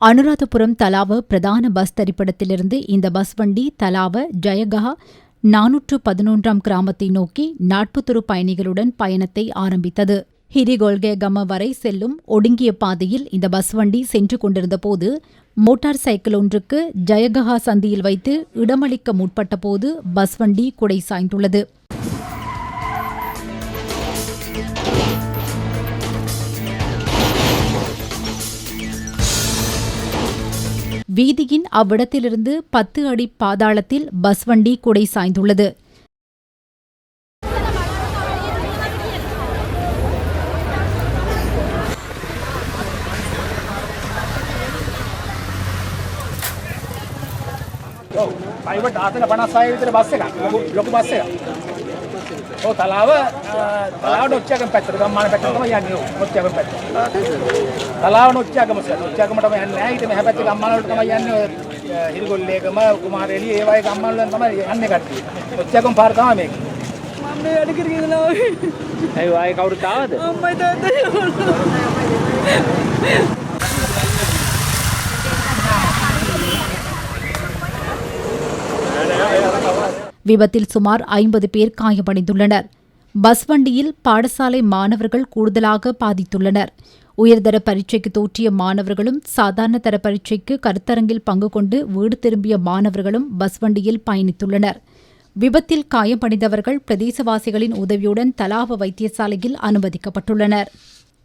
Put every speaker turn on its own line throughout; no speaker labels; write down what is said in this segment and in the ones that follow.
அனுராதபுரம் தலாவ பிரதான பஸ் தரிப்பிடத்திலிருந்து இந்த பஸ் வண்டி தலாவ ஜயகஹா நானூற்று பதினொன்றாம் கிராமத்தை நோக்கி நாற்பத்தொரு பயணிகளுடன் பயணத்தை ஆரம்பித்தது. ஹிரிகோல்கேகம வரை செல்லும் ஒடுங்கிய பாதையில் இந்த பஸ் வண்டி சென்று கொண்டிருந்தபோது மோட்டார் சைக்கிள் ஒன்றுக்கு ஜயகஹா சந்தியில் வைத்து இடமளிக்க முற்பட்டபோது பஸ் வண்டி குடை சாய்ந்துள்ளது. வீதியின் அவ்விடத்திலிருந்து பத்து அடி பாதாளத்தில் பஸ் வண்டி குடை சாய்ந்துள்ளது.
पायवट आता पन्नास सहा बस आहे का लोक हो तलाव तलाव नोच्यागम पेत्र मान पेत्र या न्यू नोच्यागम पेत्र तलाव नोच्यागम सर नोच्यागम टम यान नाही टम हबत गम्मान लोट टम यान हिरगोल्ले गम कुमारेली एवाय गम्मान लोट टम यान काटती नोच्यागम
फार काम मे मम्मी अडकिरगीला
ஐயோ ஆய் கவுரு தாவது
அம்மா தாவது
விபத்தில் சுமார் ஐம்பது பேர் காயமடைந்துள்ளனர். பஸ் வண்டியில் பாடசாலை மாணவர்கள் கூடுதலாக பாதித்துள்ளனர். உயர்தர பரீட்சைக்கு தோற்றிய மாணவர்களும் சாதாரண தர பரீட்சைக்கு கருத்தரங்கில் பங்கு கொண்டு வீடு திரும்பிய மாணவர்களும் பஸ் வண்டியில் பயணித்துள்ளனர். விபத்தில் காயமடைந்தவர்கள் பிரதேசவாசிகளின் உதவியுடன் தலாப வைத்தியசாலையில் அனுமதிக்கப்பட்டுள்ளனர்.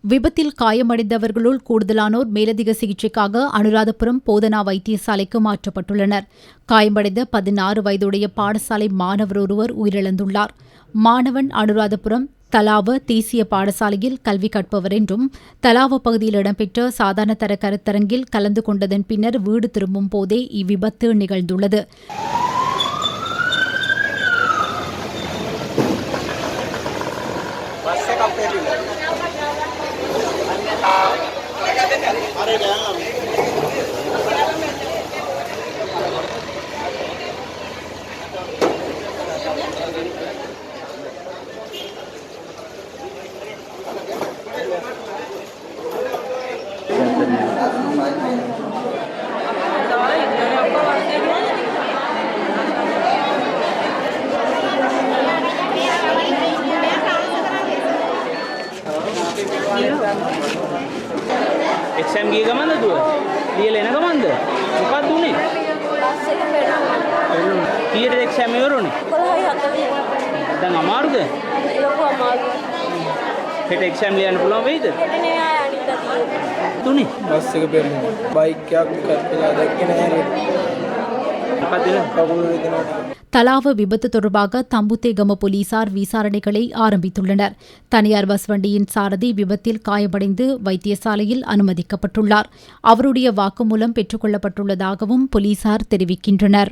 விபத்தில் காயமடைந்தவர்களுள் கூடுதலானோர் மேலதிக சிகிச்சைக்காக அனுராதபுரம் போதனா வைத்தியசாலைக்கு மாற்றப்பட்டுள்ளனர். காயமடைந்த பதினாறு வயதுடைய பாடசாலை மாணவர் ஒருவர் உயிரிழந்துள்ளார். மாணவன் அனுராதபுரம் தலாவ தேசிய பாடசாலையில் கல்வி கற்பவர் என்றும் தலாவ பகுதியில் இடம்பெற்ற சாதாரண தர கருத்தரங்கில் கலந்து கொண்டதன் பின்னர் வீடு திரும்பும் போதே இவ்விபத்து நிகழ்ந்துள்ளது.
එක්ෂම් ගිය ගමන්ද දුව ලියල එන ගමන්ද මොකක්ද උනේ
බස් එක පෙරළුණා.
කීයට එක්ෂම් ඉවරුනේ
11යි 40.
දැන් අමාරුද
ලොකු අමාරුවක්.
හෙට එක්ෂම් ලියන්න පුළුවන් වෙයිද
හෙට නේ
துணி பஸ்ஸுக்கு
போயிருந்தோம் பைக்
தலாவ விபத்து தொடர்பாக தம்புத்தேகம போலீசார் விசாரணைகளை ஆரம்பித்துள்ளனர். தனியார் பஸ் வண்டியின் சாரதி விபத்தில் காயமடைந்து வைத்தியசாலையில் அனுமதிக்கப்பட்டுள்ளார். அவருடைய வாக்குமூலம் பெற்றுக்கொள்ளப்பட்டுள்ளதாகவும் போலீசார் தெரிவிக்கின்றனர்.